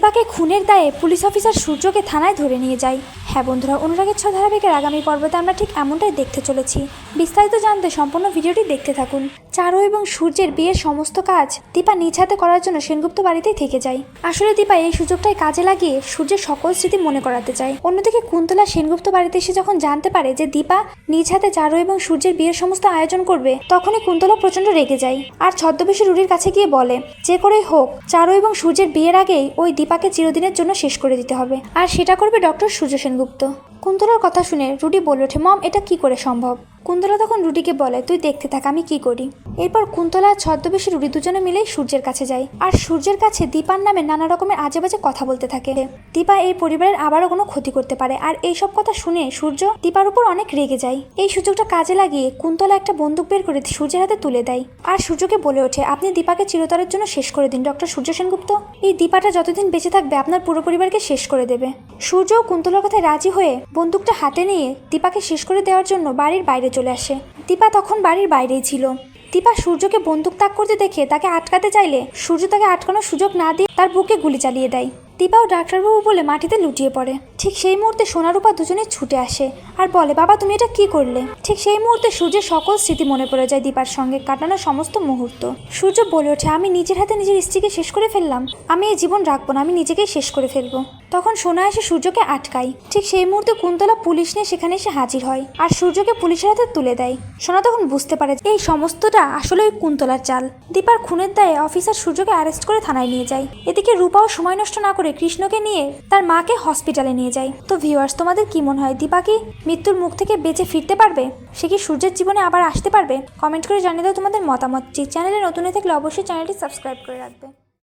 দীপাকে খুনের দায়ে police officer সূর্যকে থানায় ধরে নিয়ে যায়। হ্যাঁ বন্ধুরা, অনুরাগের ছ ধারাবাহিকের আগামী পর্বতে আমরা ঠিক এমনটাই দেখতে চলেছি। বিস্তারিত জানতে সম্পূর্ণ ভিডিওটি দেখতে থাকুন। চারু এবং সূর্যের বিয়ের সমস্ত কাজ দীপা নিজ হাতে করার জন্য সেনগুপ্ত বাড়িতেই থেকে যায়। আসলে দীপা এই সুযোগটাই কাজে লাগিয়ে সূর্যের সকল স্মৃতি মনে করাতে চায়। অন্যদিকে কুন্তলা সেনগুপ্ত বাড়িতে এসে যখন জানতে পারে যে দীপা নিজ হাতে চারু এবং সূর্যের বিয়ের সমস্ত আয়োজন করবে, তখনই কুন্তলা প্রচণ্ড রেগে যায়। আর ছদ্মবেশী রুডির কাছে গিয়ে বলে, যে করেই হোক, চারু এবং সূর্যের বিয়ের আগেই ওই দীপাকে চিরদিনের জন্য শেষ করে দিতে হবে। আর সেটা করবে ডক্টর সূর্য সেনগুপ্ত। কুন্তলার কথা শুনে রুডি বলে ওঠে মম এটা কি করে সম্ভব? কুন্তলা তখন রুডিকে বলে, তুই দেখতে থাক, আমি কি করি? এরপর কুন্তলা আর ছদ্মবেশী রুডি দুজনে মিলেই সূর্যের কাছে যায় আর সূর্যের কাছে দীপার নামে নানা রকমের আজে বাজে কথা বলতে থাকে। দীপা এই পরিবারের আবারও কোনো ক্ষতি করতে পারে। আর এই সব কথা শুনে সূর্য দীপার উপর অনেক রেগে যায়। এই সুযোগটা কাজে লাগিয়ে কুন্তলা একটা বন্দুক বের করে সূর্যের হাতে তুলে দেয়। আর সূর্যকে বলে ওঠে, আপনি দীপাকে চিরতরের জন্য শেষ করে দিন, ডক্টর সূর্য সেনগুপ্ত। এই দীপাটা যতদিন বেঁচে থাকবে, আপনার পুরো পরিবারকে শেষ করে দেবে। সূর্য কুন্তলার কথায় রাজি হয়ে বন্দুকটা হাতে নিয়ে দীপাকে শেষ করে দেওয়ার জন্য বাড়ির বাইরে চলে আসে। দীপা তখন বাড়ির বাইরেই ছিল। দীপা সূর্যকে বন্দুক তাক করতে দেখে তাকে আটকাতে চাইলে সূর্য তাকে আটকানোর সুযোগ না দিয়ে তার বুকে গুলি চালিয়ে দেয়। দীপাও ডাক্তারবাবু বলে মাটিতে লুটিয়ে পড়ে। ঠিক সেই মুহূর্তে সোনারূপা দুজনে ছুটে আসে আর বলে, বাবা, তুমি এটা কি করলে? ঠিক সেই মুহূর্তে সূর্যের সকল স্মৃতি মনে পড়ে যায় দীপার সঙ্গে কাটানো সমস্ত মুহূর্ত। সূর্য বলে ওঠে, আমি নিজের হাতে নিজের স্ত্রীকে শেষ করে ফেললাম। আমি এই জীবন রাখব না, আমি নিজেকেই শেষ করে ফেলব। তখন সোনা এসে সূর্যকে আটকায়। ঠিক সেই মুহূর্তে কুন্তলা পুলিশ নিয়ে সেখানে এসে হাজির হয় আর সূর্যকে পুলিশের হাতে তুলে দেয়। সোনা তখন বুঝতে পারে এই সমস্তটা আসলে ওই কুন্তলার চাল। দীপার খুনের দায়ে অফিসার সূর্যকে অ্যারেস্ট করে থানায় নিয়ে যায়। এদিকে রূপাও সময় নষ্ট না করে কৃষ্ণকে নিয়ে তার মাকে হসপিটালে নিয়ে যায়। তো ভিউয়ার্স তোমাদের কি মনে হয়? দীপা কি মৃত্যুর মুখ থেকে বেঁচে ফিরতে পারবে? সে কি সূর্যের জীবনে আবার আসতে পারবে? কমেন্ট করে জানিয়ে দাও তোমাদের মতামত। চ্যানেলে নতুন হয়ে থাকলে অবশ্যই চ্যানেলটি সাবস্ক্রাইব করে রাখবে।